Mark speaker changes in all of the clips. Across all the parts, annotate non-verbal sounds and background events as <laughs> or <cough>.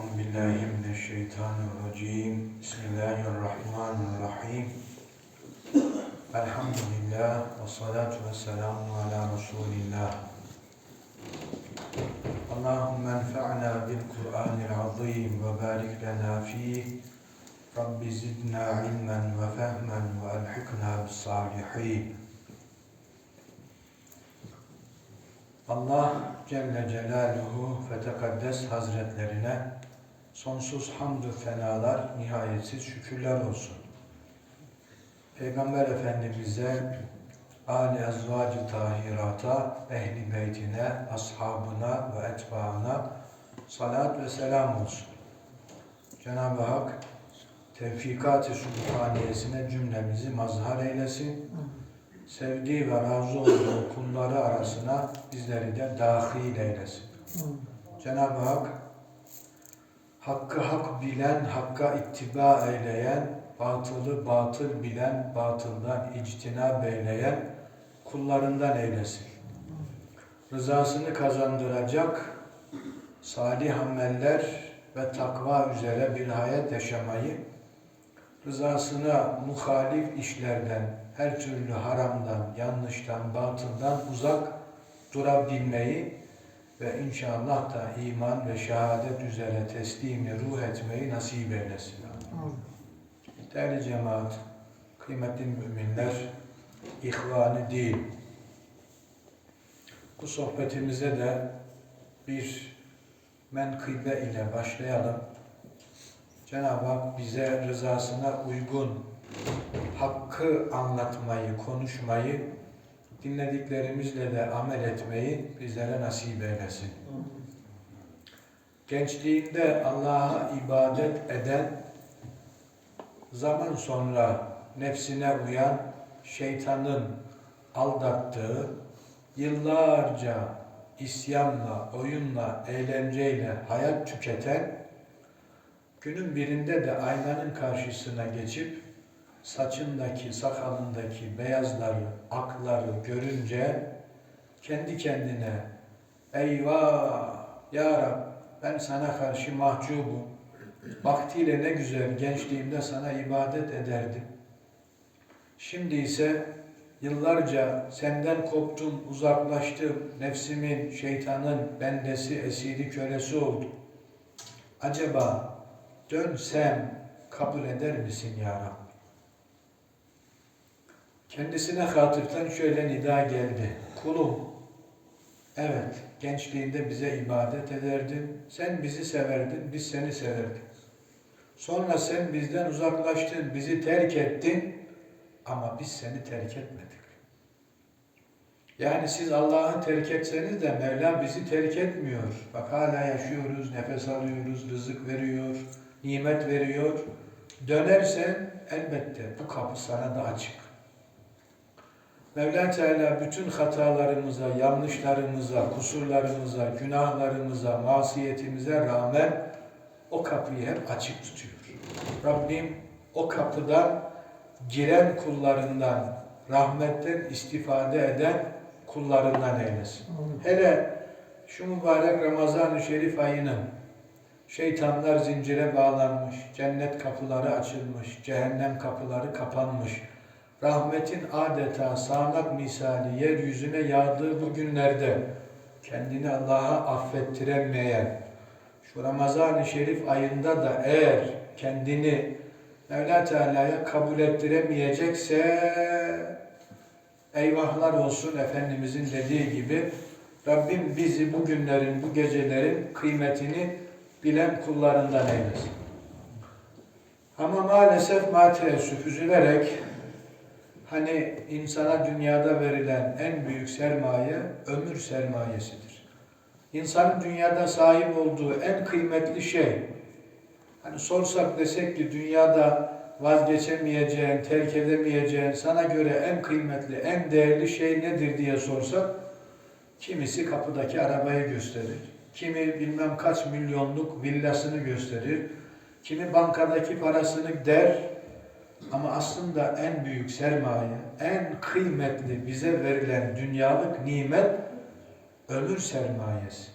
Speaker 1: Euzu billahi mineşşeytanirracim. Bismillahirrahmanirrahim. Elhamdülillah ve salatu ve selamu ala Resulillah. Allahümme enfa'na bil Kur'anil azim ve barik lena fih. Rabbi zidna ilmen ve fehmen ve elhikna bis salihin. Allah Celle Celaluhu ve Tekaddes Hazretlerine sonsuz hamdü fenalar, nihayetsiz şükürler olsun. Peygamber Efendimiz'e, âli ezvacı tahirata, ehli beytine, ashabına ve etbaına salat ve selam olsun. Cenab-ı Hak tevfikat-ı subhaniyesine cümlemizi mazhar eylesin sevdiği ve razı olduğu kulları arasına bizleri de dahil eylesin. Cenab-ı Hak hakkı hak bilen, hakka ittiba eyleyen, batılı batıl bilen, batıldan ictinab eyleyen kullarından eylesin. Rızasını kazandıracak salih ameller ve takva üzere bir hayat yaşamayı, rızasına muhalif işlerden, her türlü haramdan, yanlıştan, batıldan uzak durabilmeyi ve inşallah da iman ve şehadet üzere teslimi ruh etmeyi nasip eylesin. Değerli cemaat, kıymetli müminler, ihvanı değil. Bu sohbetimize de bir menkıbe ile başlayalım. Cenab-ı Hak bize rızasına uygun hakkı anlatmayı, konuşmayı, dinlediklerimizle de amel etmeyi bizlere nasip eylesin. Gençliğinde Allah'a ibadet eden, zaman sonra nefsine uyan, şeytanın aldattığı, yıllarca isyanla, oyunla, eğlenceyle hayat tüketen, günün birinde de aynanın karşısına geçip saçındaki, sakalındaki beyazları, akları görünce kendi kendine eyvah ya Rab ben sana karşı mahcubum. Vaktiyle ne güzel gençliğimde sana ibadet ederdim. Şimdi ise yıllarca senden koptum, uzaklaştım. Nefsimin, şeytanın bendesi, esiri, kölesi oldum. Acaba dönsem kabul eder misin ya Rab? Kendisine hatırtan şöyle nida geldi. Kulum, evet gençliğinde bize ibadet ederdin, sen bizi severdin, biz seni severdik. Sonra sen bizden uzaklaştın, bizi terk ettin ama biz seni terk etmedik. Yani siz Allah'ı terk etseniz de Mevla bizi terk etmiyor. Bak hala yaşıyoruz, nefes alıyoruz, rızık veriyor, nimet veriyor. Dönersen elbette bu kapı sana da açık. Mevla Teala bütün hatalarımıza, yanlışlarımıza, kusurlarımıza, günahlarımıza, masiyetimize rağmen o kapıyı hep açık tutuyor. Rabbim o kapıdan giren kullarından, rahmetten istifade eden kullarından eylesin. Hele şu mübarek Ramazan-ı Şerif ayının şeytanlar zincire bağlanmış, cennet kapıları açılmış, cehennem kapıları kapanmış, rahmetin adeta sağanak misali yeryüzüne yağdığı bu günlerde kendini Allah'a affettiremeyen, şu Ramazan-ı Şerif ayında da eğer kendini Mevla Teala'ya kabul ettiremeyecekse eyvahlar olsun Efendimizin dediği gibi Rabbim bizi bu günlerin, bu gecelerin kıymetini bilen kullarından eylesin. Ama maalesef mateessüf üzülerek Hani insana dünyada verilen en büyük sermaye ömür sermayesidir. İnsanın dünyada sahip olduğu en kıymetli şey, hani sorsak desek ki dünyada vazgeçemeyeceğin, terk edemeyeceğin, sana göre en kıymetli, en değerli şey nedir diye sorsak, kimisi kapıdaki arabayı gösterir, kimi bilmem kaç milyonluk villasını gösterir, kimi bankadaki parasını der, ama aslında en büyük sermaye, en kıymetli bize verilen dünyalık nimet ömür sermayesi.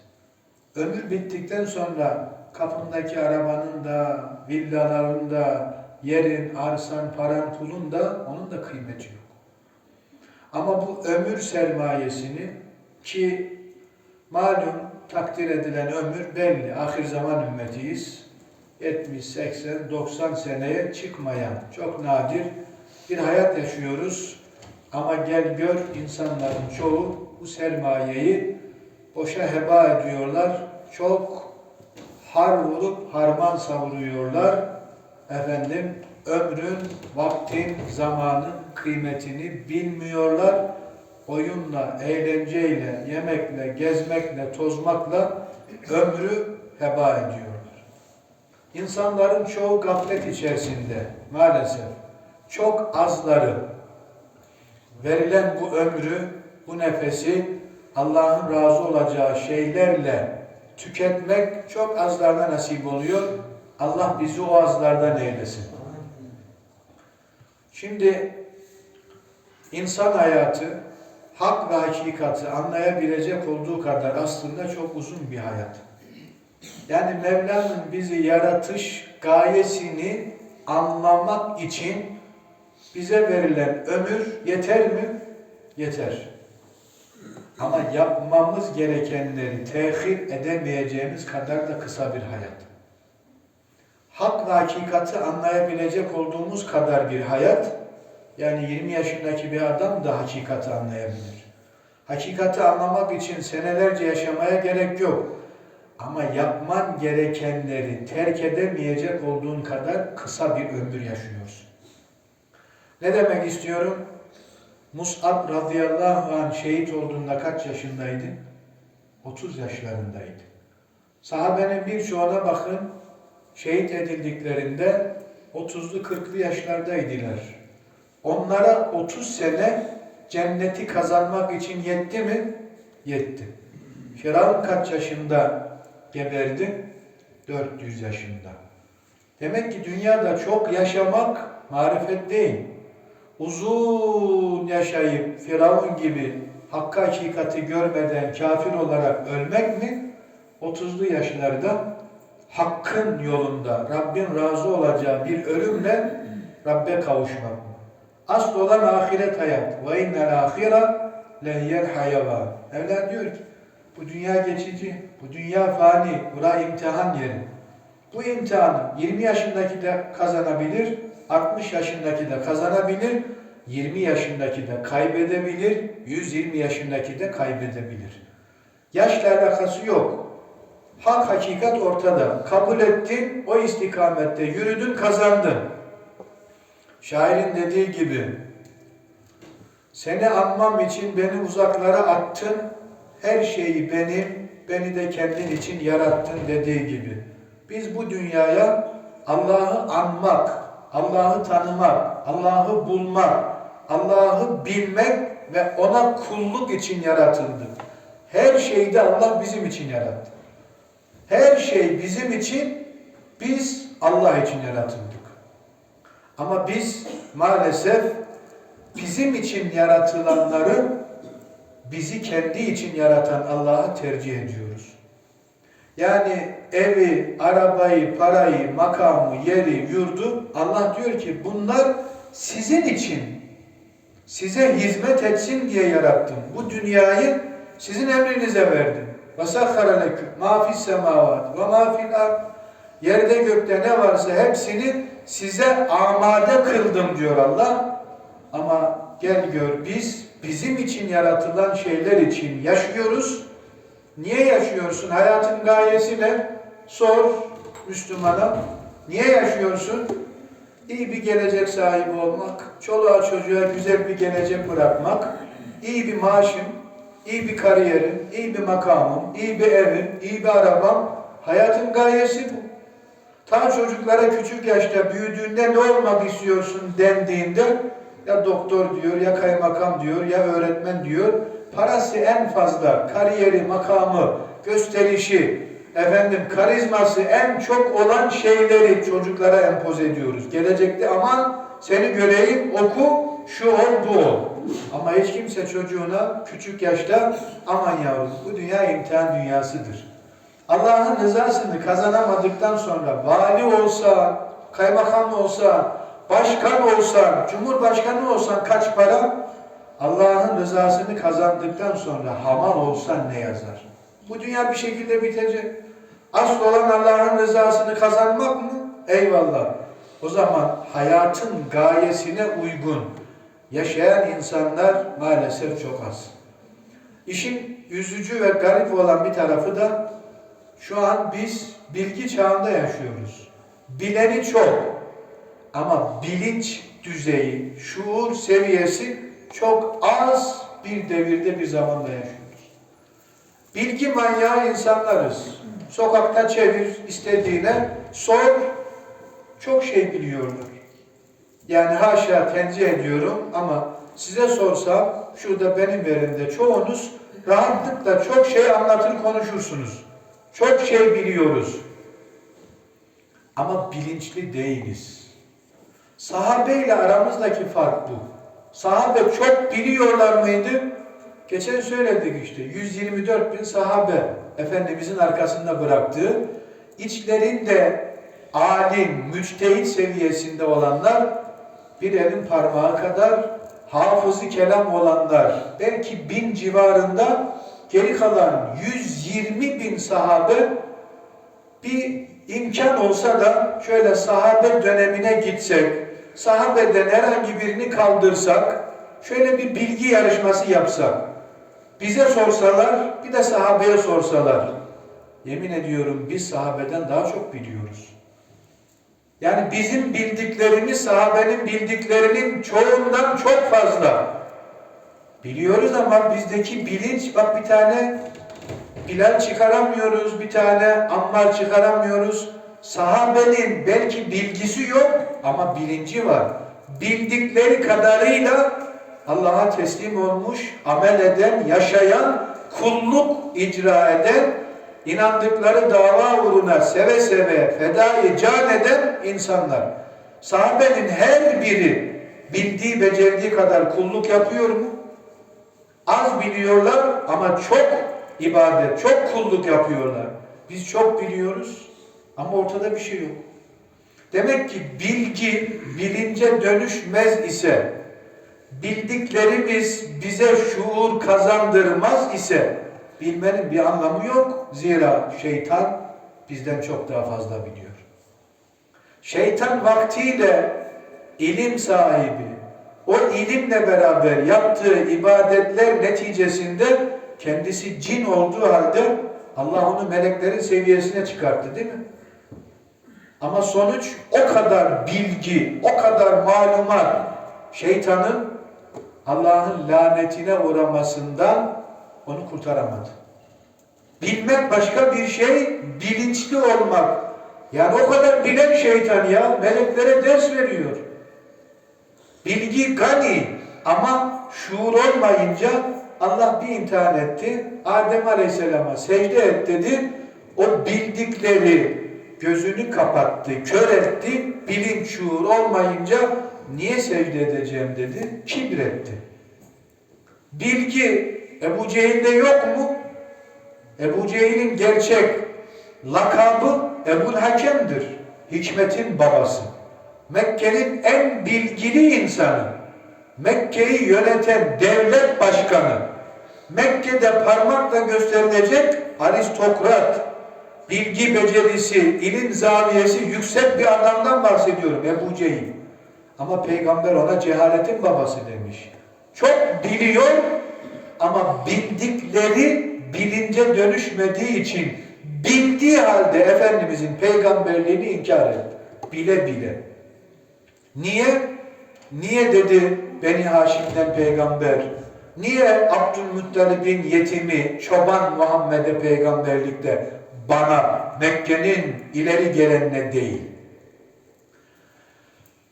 Speaker 1: Ömür bittikten sonra kapındaki arabanın da, villaların da, yerin, arsan, paran, pulun da onun da kıymeti yok. Ama bu ömür sermayesini ki malum takdir edilen ömür belli. Ahir zaman ümmetiyiz. 70, 80, 90 seneye çıkmayan çok nadir bir hayat yaşıyoruz. Ama gel gör insanların çoğu bu sermayeyi boşa heba ediyorlar. Çok har vurup harman savuruyorlar. Efendim ömrün, vaktin, zamanın kıymetini bilmiyorlar. Oyunla, eğlenceyle, yemekle, gezmekle, tozmakla ömrü heba ediyorlar. İnsanların çoğu gaflet içerisinde maalesef. Çok azları verilen bu ömrü, bu nefesi Allah'ın razı olacağı şeylerle tüketmek çok azlarına nasip oluyor. Allah bizi o azlardan eylesin. Şimdi insan hayatı hak ve hakikati anlayabilecek olduğu kadar aslında çok uzun bir hayat. Yani Mevla'nın bizi yaratış gayesini anlamak için bize verilen ömür yeter mi? Yeter. Ama yapmamız gerekenleri tehir edemeyeceğimiz kadar da kısa bir hayat. Hak ve hakikati anlayabilecek olduğumuz kadar bir hayat, yani 20 yaşındaki bir adam da hakikati anlayabilir. Hakikati anlamak için senelerce yaşamaya gerek yok. Ama yapman gerekenleri terk edemeyecek olduğun kadar kısa bir ömür yaşıyorsun. Ne demek istiyorum? Mus'ab radıyallahu anh şehit olduğunda kaç yaşındaydı? 30 yaşlarındaydı. Sahabenin birçoğuna bakın, şehit edildiklerinde 30'lu 40'lı yaşlardaydılar. Onlara 30 sene cenneti kazanmak için yetti mi? Yetti. Firavun kaç yaşında geberdi? 400 yaşında. Demek ki dünyada çok yaşamak marifet değil. Uzun yaşayıp Firavun gibi hakka hakikati görmeden kafir olarak ölmek mi? 30'lu yaşlarda hakkın yolunda Rabbin razı olacağı bir ölümle Rabbe kavuşmak mı? Asıl olan ahiret hayat. Ve innel ahira lehiyel hayvan. Evlat diyor ki bu dünya geçici, bu dünya fani, bura imtihan yeri. Bu imtihanı 20 yaşındaki de kazanabilir, 60 yaşındaki de kazanabilir, 20 yaşındaki de kaybedebilir, 120 yaşındaki de kaybedebilir. Yaşla alakası yok. Hak hakikat ortada. Kabul ettin, o istikamette yürüdün, kazandın. Şairin dediği gibi, seni anmam için beni uzaklara attın, her şeyi benim, beni de kendin için yarattın dediği gibi. Biz bu dünyaya Allah'ı anmak, Allah'ı tanımak, Allah'ı bulmak, Allah'ı bilmek ve ona kulluk için yaratıldık. Her şeyi de Allah bizim için yarattı. Her şey bizim için, biz Allah için yaratıldık. Ama biz maalesef bizim için yaratılanları bizi kendi için yaratan Allah'a tercih ediyoruz. Yani evi, arabayı, parayı, makamı, yeri, yurdu Allah diyor ki bunlar sizin için, size hizmet etsin diye yarattım. Bu dünyayı sizin emrinize verdim. وَسَخَّرَ لَكُمْ مَا فِي السَّمَاوَاتِ وَمَا فِي الْأَرْضِ Yerde gökte ne varsa hepsini size amade kıldım diyor Allah. Ama gel gör biz bizim için yaratılan şeyler için yaşıyoruz. Niye yaşıyorsun? Hayatın gayesi ne? Sor Müslümana. Niye yaşıyorsun? İyi bir gelecek sahibi olmak, çoluğa çocuğa güzel bir gelecek bırakmak, iyi bir maaşım, iyi bir kariyerim, iyi bir makamım, iyi bir evim, iyi bir arabam. Hayatın gayesi bu. Ta çocuklara küçük yaşta büyüdüğünde ne olmak istiyorsun dendiğinde ya doktor diyor, ya kaymakam diyor, ya öğretmen diyor. Parası en fazla, kariyeri, makamı, gösterişi, efendim karizması en çok olan şeyleri çocuklara empoze ediyoruz. Gelecekte aman seni göreyim, oku, şu ol, bu ol. Ama hiç kimse çocuğuna küçük yaşta aman yavrum bu dünya imtihan dünyasıdır. Allah'ın rızasını kazanamadıktan sonra vali olsa, kaymakam olsa, başkan olsan, cumhurbaşkanı olsan kaç para? Allah'ın rızasını kazandıktan sonra hamal olsan ne yazar? Bu dünya bir şekilde bitecek. Asıl olan Allah'ın rızasını kazanmak mı? Eyvallah. O zaman hayatın gayesine uygun yaşayan insanlar maalesef çok az. İşin üzücü ve garip olan bir tarafı da şu an biz bilgi çağında yaşıyoruz. Bileni çok ama bilinç düzeyi, şuur seviyesi çok az bir devirde bir zamanda yaşıyoruz. Bilgi manyağı insanlarız. Sokakta çevir istediğine sor, çok şey biliyorlar. Yani haşa tenzih ediyorum ama size sorsam şurada benim yerimde çoğunuz rahatlıkla çok şey anlatır konuşursunuz. Çok şey biliyoruz. Ama bilinçli değiliz. Sahabeyle aramızdaki fark bu. Sahabe çok biliyorlar mıydı? Geçen söyledik işte 124 bin sahabe Efendimizin arkasında bıraktığı içlerinde alim, müçtehit seviyesinde olanlar bir elin parmağı kadar hafızı kelam olanlar belki bin civarında geri kalan 120 bin sahabe bir imkan olsa da şöyle sahabe dönemine gitsek, sahabeden herhangi birini kaldırsak, şöyle bir bilgi yarışması yapsak, bize sorsalar, bir de sahabeye sorsalar, yemin ediyorum biz sahabeden daha çok biliyoruz. Yani bizim bildiklerimiz sahabenin bildiklerinin çoğundan çok fazla. Biliyoruz ama bizdeki bilinç, bak bir tane Bilal çıkaramıyoruz, bir tane Ammar çıkaramıyoruz. Sahabenin belki bilgisi yok ama bilinci var. Bildikleri kadarıyla Allah'a teslim olmuş, amel eden, yaşayan, kulluk icra eden, inandıkları dava uğruna seve seve fedayı can eden insanlar. Sahabenin her biri bildiği, becerdiği kadar kulluk yapıyor mu? Az biliyorlar ama çok ibadet, çok kulluk yapıyorlar. Biz çok biliyoruz ama ortada bir şey yok. Demek ki bilgi bilince dönüşmez ise, bildiklerimiz bize şuur kazandırmaz ise, bilmenin bir anlamı yok. Zira şeytan bizden çok daha fazla biliyor. Şeytan vaktiyle ilim sahibi, o ilimle beraber yaptığı ibadetler neticesinde kendisi cin olduğu halde Allah onu meleklerin seviyesine çıkarttı değil mi? Ama sonuç o kadar bilgi, o kadar malumat şeytanın Allah'ın lanetine uğramasından onu kurtaramadı. Bilmek başka bir şey, bilinçli olmak. Yani o kadar bilen şeytan ya, meleklere ders veriyor. Bilgi gani ama şuur olmayınca Allah bir imtihan etti. Adem Aleyhisselam'a secde et dedi. O bildikleri gözünü kapattı, kör etti. Bilinç şuur olmayınca niye secde edeceğim dedi. Kibretti. Bilgi Ebu Cehil'de yok mu? Ebu Cehil'in gerçek lakabı Ebul Hakem'dir. Hikmetin babası. Mekke'nin en bilgili insanı. Mekke'yi yöneten devlet başkanı. Mekke'de parmakla gösterilecek aristokrat, bilgi becerisi, ilim zaviyesi yüksek bir adamdan bahsediyorum Ebu Cehil. Ama peygamber ona cehaletin babası demiş. Çok biliyor ama bildikleri bilince dönüşmediği için bildiği halde Efendimizin peygamberliğini inkar etti. Bile bile. Niye? Niye dedi Beni Haşim'den peygamber? Niye Abdülmuttalib'in yetimi çoban Muhammed'e peygamberlikte bana Mekke'nin ileri gelenine değil?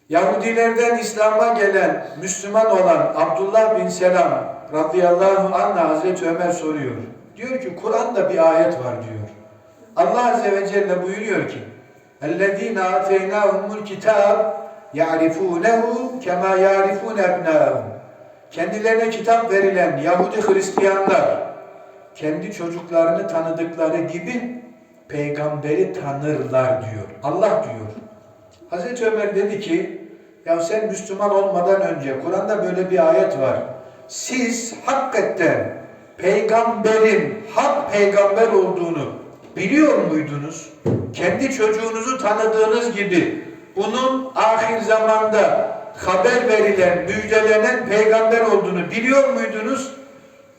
Speaker 1: Yahudilerden İslam'a gelen Müslüman olan Abdullah bin Selam radıyallahu anh Hazreti Ömer soruyor. Diyor ki Kur'an'da bir ayet var diyor. Allah Azze ve Celle buyuruyor ki اَلَّذ۪ينَ آتَيْنَاهُمُ الْكِتَابِ يَعْرِفُونَهُ كَمَا يَعْرِفُونَ اَبْنَاهُمْ Kendilerine kitap verilen Yahudi Hristiyanlar kendi çocuklarını tanıdıkları gibi peygamberi tanırlar diyor. Allah diyor. Hazreti Ömer dedi ki ya sen Müslüman olmadan önce Kur'an'da böyle bir ayet var. Siz hakikaten peygamberin hak peygamber olduğunu biliyor muydunuz? Kendi çocuğunuzu tanıdığınız gibi bunun ahir zamanda haber verilen, müjdelenen peygamber olduğunu biliyor muydunuz?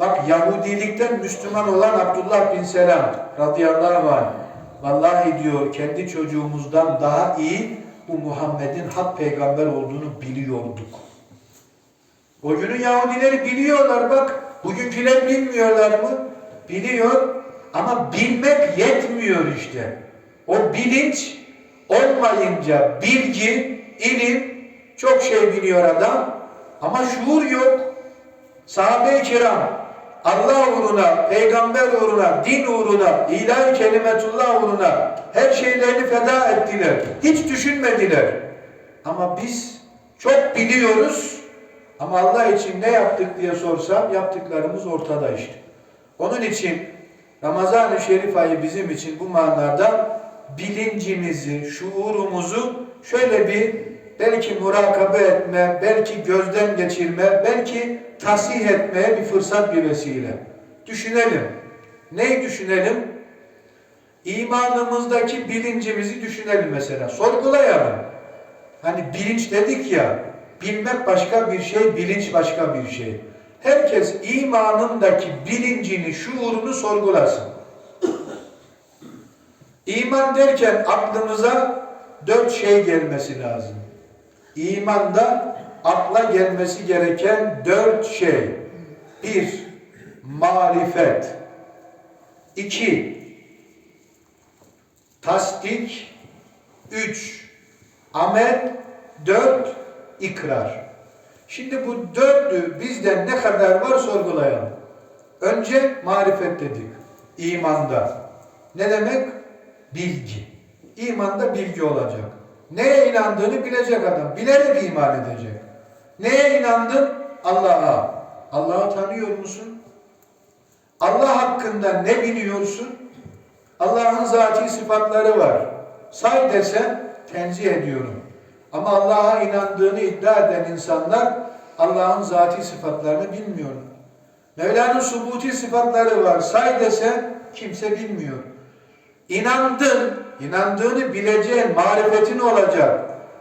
Speaker 1: Bak Yahudilikten Müslüman olan Abdullah bin Selam radıyallahu anh vallahi diyor kendi çocuğumuzdan daha iyi bu Muhammed'in hak peygamber olduğunu biliyorduk. O günün Yahudileri biliyorlar bak. Bugünküler bilmiyorlar mı? Biliyor ama bilmek yetmiyor işte. O bilinç olmayınca bilgi, ilim çok şey biliyor adam ama şuur yok. Sahabe-i kiram Allah uğruna, peygamber uğruna, din uğruna, ilahi kelimetullah uğruna her şeylerini feda ettiler. Hiç düşünmediler. Ama biz çok biliyoruz ama Allah için ne yaptık diye sorsam yaptıklarımız ortada işte. Onun için Ramazan-ı Şerif ayı bizim için bu manada bilincimizi, şuurumuzu şöyle bir belki murakabe etme, belki gözden geçirme, belki tasih etmeye bir fırsat bir vesile. Düşünelim. Neyi düşünelim? İmanımızdaki bilincimizi düşünelim mesela. Sorgulayalım. Hani bilinç dedik ya, bilmek başka bir şey, bilinç başka bir şey. Herkes imanındaki bilincini, şuurunu sorgulasın. İman derken aklımıza dört şey gelmesi lazım. İmanda akla gelmesi gereken dört şey. Bir, marifet. İki, tasdik. Üç, amel. Dört, ikrar. Şimdi bu dördü bizden ne kadar var sorgulayalım. Önce marifet dedik. İmanda. Ne demek? Bilgi. İmanda bilgi olacak. Neye inandığını bilecek adam. Bilerek iman edecek. Neye inandın? Allah'a. Allah'ı tanıyor musun? Allah hakkında ne biliyorsun? Allah'ın zati sıfatları var. Say desen tenzih ediyorum. Ama Allah'a inandığını iddia eden insanlar Allah'ın zati sıfatlarını bilmiyor. Mevla'nın subuti sıfatları var. Say desen kimse bilmiyor. İnandın, inandığını bileceğin marifetin olacak.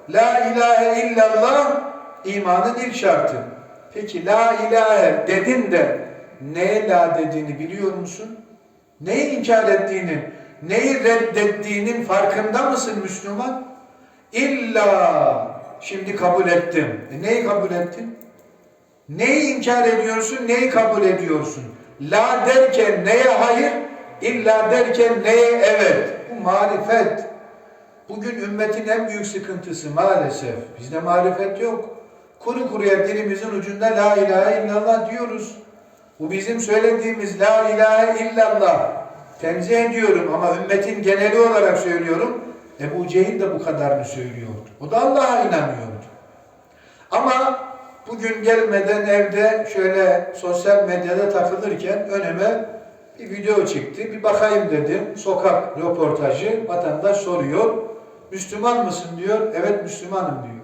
Speaker 1: La ilahe illallah imanın ilk şartı. Peki la ilahe dedin de neye la dediğini biliyor musun? Neyi inkar ettiğini, neyi reddettiğinin farkında mısın Müslüman? İlla şimdi kabul ettim. E neyi kabul ettin? Neyi inkar ediyorsun, neyi kabul ediyorsun? La derken neye hayır, illa derken neye evet. Marifet. Bugün ümmetin en büyük sıkıntısı maalesef. Bizde marifet yok. Kuru kuruya dilimizin ucunda la ilahe illallah diyoruz. Bu bizim söylediğimiz la ilahe illallah. Tenzih ediyorum ama ümmetin geneli olarak söylüyorum. Ebu Cehil de bu kadarını söylüyordu. O da Allah'a inanıyordu. Ama bugün gelmeden evde şöyle sosyal medyada takılırken önüme bir video çıktı. Bir bakayım dedim. Sokak röportajı. Vatandaş soruyor. Müslüman mısın diyor. Evet Müslümanım diyor.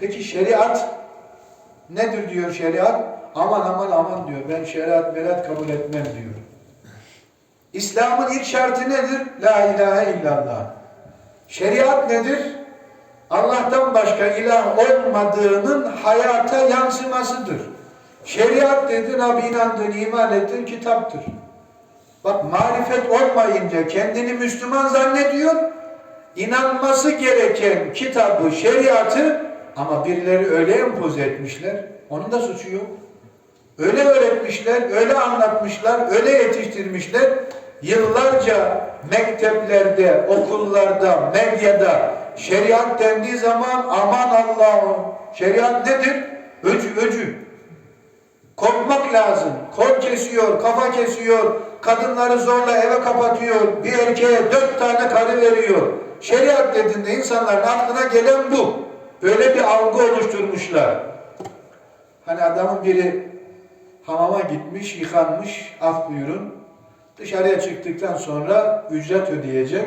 Speaker 1: Peki şeriat nedir diyor şeriat? Aman aman aman diyor. Ben şeriat merat kabul etmem diyor. İslam'ın ilk şartı nedir? La ilahe illallah. Şeriat nedir? Allah'tan başka ilah olmadığının hayata yansımasıdır. Şeriat dedin abi inandın, iman ettin kitaptır. Bak marifet olmayınca kendini Müslüman zannediyor. İnanması gereken kitabı, şeriatı ama birileri öyle empoze etmişler. Onun da suçu yok. Öyle öğretmişler, öyle anlatmışlar, öyle yetiştirmişler. Yıllarca mekteplerde, okullarda, medyada şeriat dendiği zaman aman Allah'ım şeriat nedir? Öcü, öcü. Korkmak lazım. Kol kesiyor, kafa kesiyor, kadınları zorla eve kapatıyor, bir erkeğe dört tane karı veriyor. Şeriat dediğinde insanların aklına gelen bu. Böyle bir algı oluşturmuşlar. Hani adamın biri hamama gitmiş, yıkanmış, af buyurun. Dışarıya çıktıktan sonra ücret ödeyecek.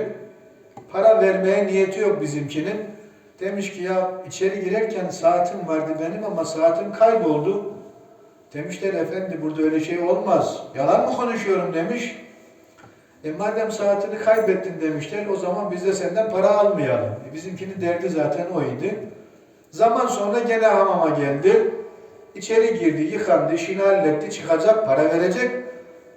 Speaker 1: Para vermeye niyeti yok bizimkinin. Demiş ki ya içeri girerken saatim vardı benim ama saatim kayboldu. Demişler efendi burada öyle şey olmaz. Yalan mı konuşuyorum demiş. E madem saatini kaybettin demişler o zaman biz de senden para almayalım. E bizimkinin derdi zaten oydu. Zaman sonra gene hamama geldi. İçeri girdi, yıkandı, işini halletti, çıkacak, para verecek.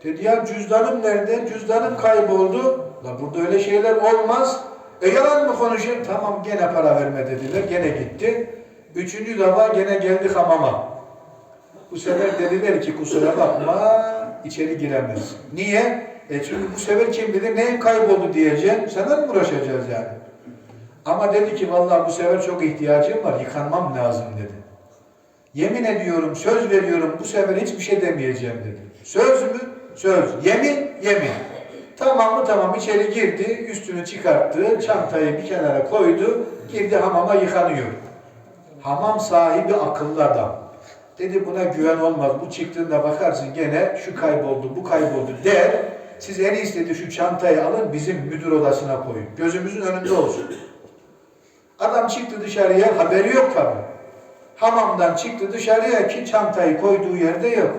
Speaker 1: Dedi ya cüzdanım nerede? Cüzdanım kayboldu. La burada öyle şeyler olmaz. E yalan mı konuşayım? Tamam gene para verme dediler. Gene gitti. Üçüncü defa gene geldi hamama. Bu sefer dediler ki kusura bakma içeri giremez. Niye? E çünkü bu sefer kim bilir neyin kayboldu diyeceğim. Senden mi uğraşacağız yani? Ama dedi ki vallahi bu sefer çok ihtiyacım var. Yıkanmam lazım dedi. Yemin ediyorum, söz veriyorum bu sefer hiçbir şey demeyeceğim dedi. Söz mü? Söz. Yemin? Yemin. Tamam mı? Tamam. İçeri girdi, üstünü çıkarttı, çantayı bir kenara koydu, girdi hamama yıkanıyor. Hamam sahibi akıllı adam. Dedi buna güven olmaz. Bu çıktığında bakarsın gene şu kayboldu, bu kayboldu der. Siz en iyisi dedi şu çantayı alın bizim müdür odasına koyun. Gözümüzün önünde olsun. Adam çıktı dışarıya haberi yok tabi. Hamamdan çıktı dışarıya ki çantayı koyduğu yerde yok.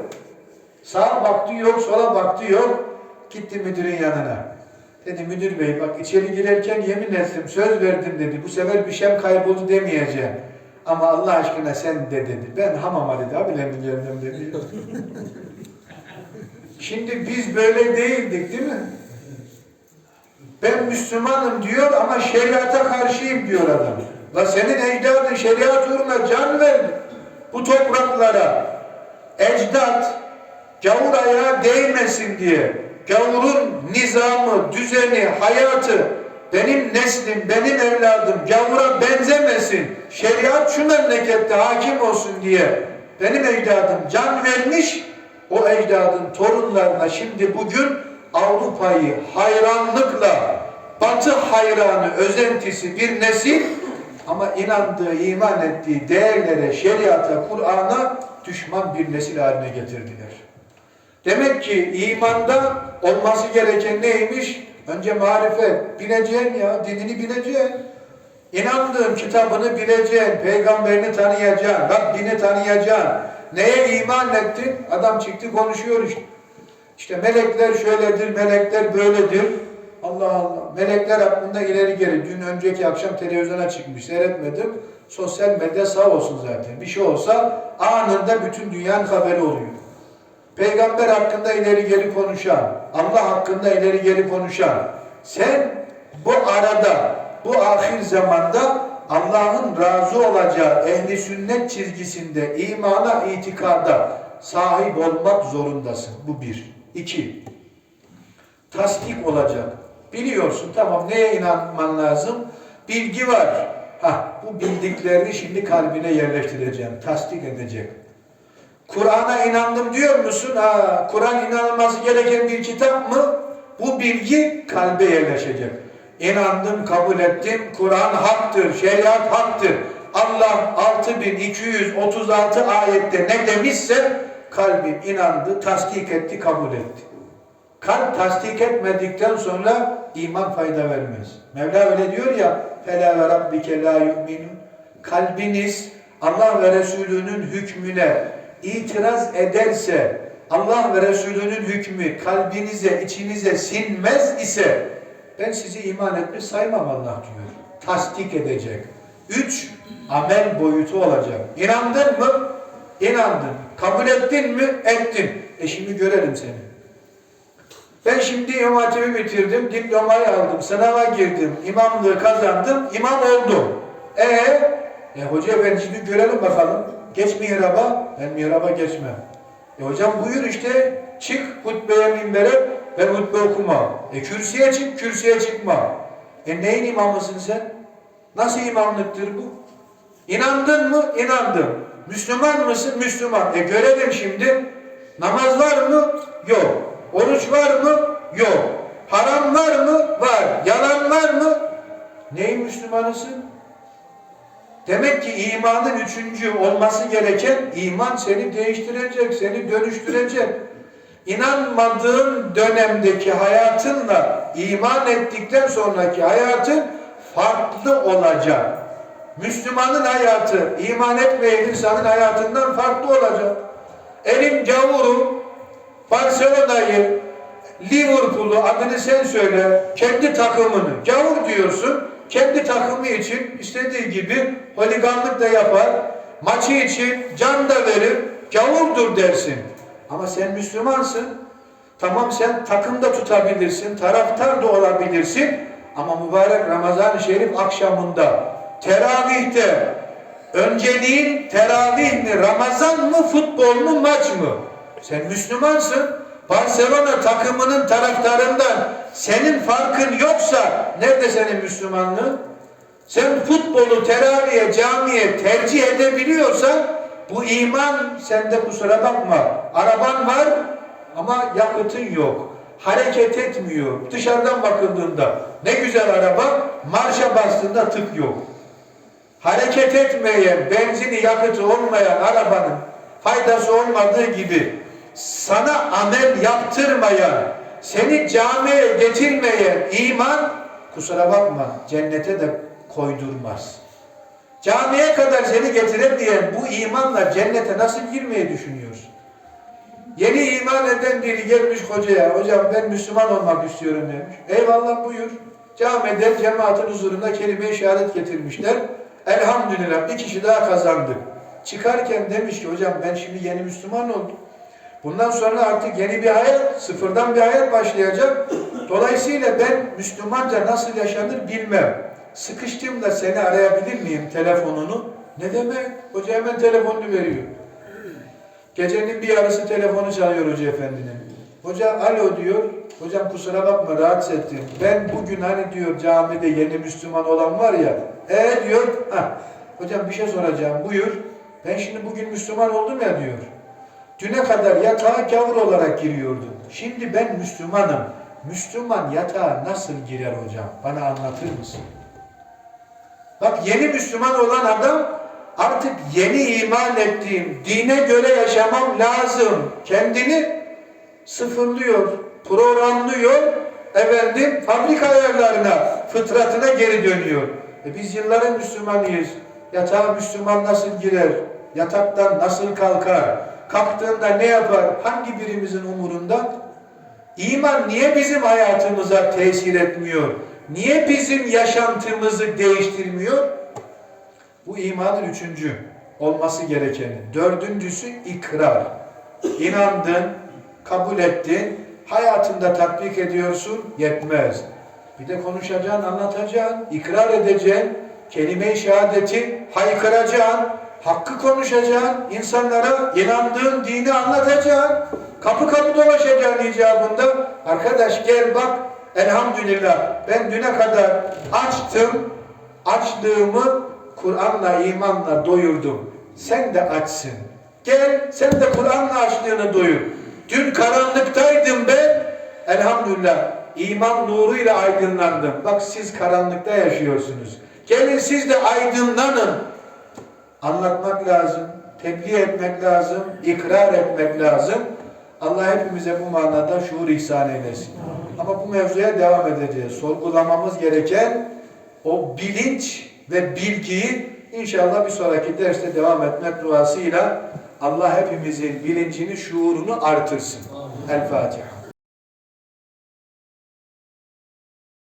Speaker 1: Sağa baktı yok, sola baktı yok. Gitti müdürün yanına. Dedi müdür bey bak içeri girerken yemin ettim, söz verdim dedi. Bu sefer bir şeyim kayboldu demeyeceğim. Ama Allah aşkına sen de dedi. Ben hamama dedi abilerim geldim dedi. <laughs> Şimdi biz böyle değildik değil mi? Ben Müslümanım diyor ama şeriata karşıyım diyor adam. La senin ecdadın şeriat uğruna can verdi. Bu topraklara ecdat gavur ayağı değmesin diye gavurun nizamı, düzeni, hayatı benim neslim, benim evladım gavura benzemesin. Şeriat şu memlekette hakim olsun diye benim ecdadım can vermiş. O ecdadın torunlarına şimdi bugün Avrupa'yı hayranlıkla Batı hayranı, özentisi bir nesil ama inandığı, iman ettiği değerlere, şeriata, Kur'an'a düşman bir nesil haline getirdiler. Demek ki imanda olması gereken neymiş? Önce marifet. Bileceksin ya, dinini bileceksin. İnandığın kitabını bileceksin, peygamberini tanıyacaksın, Rabbini tanıyacaksın. Neye iman ettin? Adam çıktı konuşuyor işte. İşte melekler şöyledir, melekler böyledir. Allah Allah. Melekler hakkında ileri geri. Dün önceki akşam televizyona çıkmış. Seyretmedim. Sosyal medya sağ olsun zaten. Bir şey olsa anında bütün dünyanın haberi oluyor. Peygamber hakkında ileri geri konuşan, Allah hakkında ileri geri konuşan, sen bu arada, bu ahir zamanda Allah'ın razı olacağı ehli sünnet çizgisinde, imana, itikada sahip olmak zorundasın. Bu bir. İki, tasdik olacak. Biliyorsun tamam neye inanman lazım? Bilgi var. Ha, bu bildiklerini şimdi kalbine yerleştireceğim. Tasdik edecek. Kur'an'a inandım diyor musun? Ha, Kur'an inanılması gereken bir kitap mı? Bu bilgi kalbe yerleşecek. İnandım, kabul ettim. Kur'an haktır, şeriat haktır. Allah 6236 ayette ne demişse kalbim inandı, tasdik etti, kabul etti. Kalp tasdik etmedikten sonra iman fayda vermez. Mevla öyle diyor ya فَلَا وَرَبِّكَ لَا يُؤْمِنُونَ Kalbiniz Allah ve Resulünün hükmüne itiraz ederse Allah ve Resulünün hükmü kalbinize, içinize sinmez ise ben sizi iman etmiş saymam Allah diyor. Tasdik edecek. Üç, amel boyutu olacak. İnandın mı? İnandın. Kabul ettin mi? Ettin. E şimdi görelim seni. Ben şimdi İmam bitirdim, diplomayı aldım, sınava girdim, imamlığı kazandım, imam oldum. E, e hoca efendi şimdi görelim bakalım. Geç mihraba, ben mihraba geçmem. E hocam buyur işte, çık hutbeye minbere, ben hutbe okuma. E kürsüye çık, kürsüye çıkma. E neyin imamısın sen? Nasıl imamlıktır bu? İnandın mı? İnandım. Müslüman mısın? Müslüman. E görelim şimdi. Namaz var mı? Yok. Oruç var mı? Yok. Haram var mı? Var. Yalan var mı? Neyin Müslümanısın? Demek ki imanın üçüncü olması gereken iman seni değiştirecek, seni dönüştürecek. inanmadığın dönemdeki hayatınla iman ettikten sonraki hayatın farklı olacak. Müslümanın hayatı, iman etmeyen insanın hayatından farklı olacak. Elim gavuru, Barcelona'yı, Liverpool'u adını sen söyle, kendi takımını, gavur diyorsun, kendi takımı için istediği gibi holiganlık da yapar, maçı için can da verir, gavurdur dersin. Ama sen Müslümansın, tamam sen takımda tutabilirsin, taraftar da olabilirsin, ama mübarek Ramazan-ı Şerif akşamında, teravihte, önceliğin teravih mi, Ramazan mı, futbol mu, maç mı? Sen Müslümansın. Barcelona takımının taraftarından senin farkın yoksa nerede senin Müslümanlığın? Sen futbolu teraviye, camiye tercih edebiliyorsan bu iman sende kusura bakma. Araban var ama yakıtın yok. Hareket etmiyor. Dışarıdan bakıldığında ne güzel araba marşa bastığında tık yok. Hareket etmeyen, benzini yakıtı olmayan arabanın faydası olmadığı gibi sana amel yaptırmayan, seni camiye getirmeyen iman kusura bakma cennete de koydurmaz. Camiye kadar seni getiremeyen bu imanla cennete nasıl girmeyi düşünüyorsun? Yeni iman eden biri gelmiş hocaya, hocam ben Müslüman olmak istiyorum demiş. Eyvallah buyur. Camide cemaatin huzurunda kelime-i şehadet getirmişler. Elhamdülillah bir kişi daha kazandı. Çıkarken demiş ki hocam ben şimdi yeni Müslüman oldum. Bundan sonra artık yeni bir hayat, sıfırdan bir hayat başlayacak. Dolayısıyla ben Müslümanca nasıl yaşanır bilmem. Sıkıştığımda seni arayabilir miyim telefonunu? Ne demek? Hoca hemen telefonunu veriyor. Gecenin bir yarısı telefonu çalıyor hoca efendinin. Hoca alo diyor. Hocam kusura bakma rahatsız ettim. Ben bugün hani diyor camide yeni Müslüman olan var ya. E diyor. Hocam bir şey soracağım buyur. Ben şimdi bugün Müslüman oldum ya diyor. Düne kadar yatağa gavur olarak giriyordum. Şimdi ben Müslümanım. Müslüman yatağa nasıl girer hocam? Bana anlatır mısın? Bak yeni Müslüman olan adam artık yeni iman ettiğim dine göre yaşamam lazım. Kendini sıfırlıyor, programlıyor. Efendim fabrika ayarlarına, fıtratına geri dönüyor. E biz yılların Müslümanıyız. Yatağa Müslüman nasıl girer? Yataktan nasıl kalkar? Kalktığında ne yapar? Hangi birimizin umurunda? İman niye bizim hayatımıza tesir etmiyor? Niye bizim yaşantımızı değiştirmiyor? Bu imanın üçüncü olması gerekeni. Dördüncüsü ikrar. İnandın, kabul ettin, hayatında tatbik ediyorsun, yetmez. Bir de konuşacaksın, anlatacaksın, ikrar edeceksin, kelime-i şehadeti haykıracaksın, hakkı konuşacaksın, insanlara inandığın dini anlatacaksın, kapı kapı dolaşacaksın icabında. Arkadaş gel bak, elhamdülillah ben düne kadar açtım, açlığımı Kur'an'la, imanla doyurdum. Sen de açsın. Gel sen de Kur'an'la açlığını doyur. Dün karanlıktaydım ben, elhamdülillah iman nuruyla aydınlandım. Bak siz karanlıkta yaşıyorsunuz. Gelin siz de aydınlanın. Anlatmak lazım, tebliğ etmek lazım, ikrar etmek lazım. Allah hepimize bu manada şuur ihsan eylesin. Ama bu mevzuya devam edeceğiz. Sorgulamamız gereken o bilinç ve bilgiyi inşallah bir sonraki derste devam etmek duasıyla Allah hepimizin bilincini, şuurunu artırsın. El Fatiha.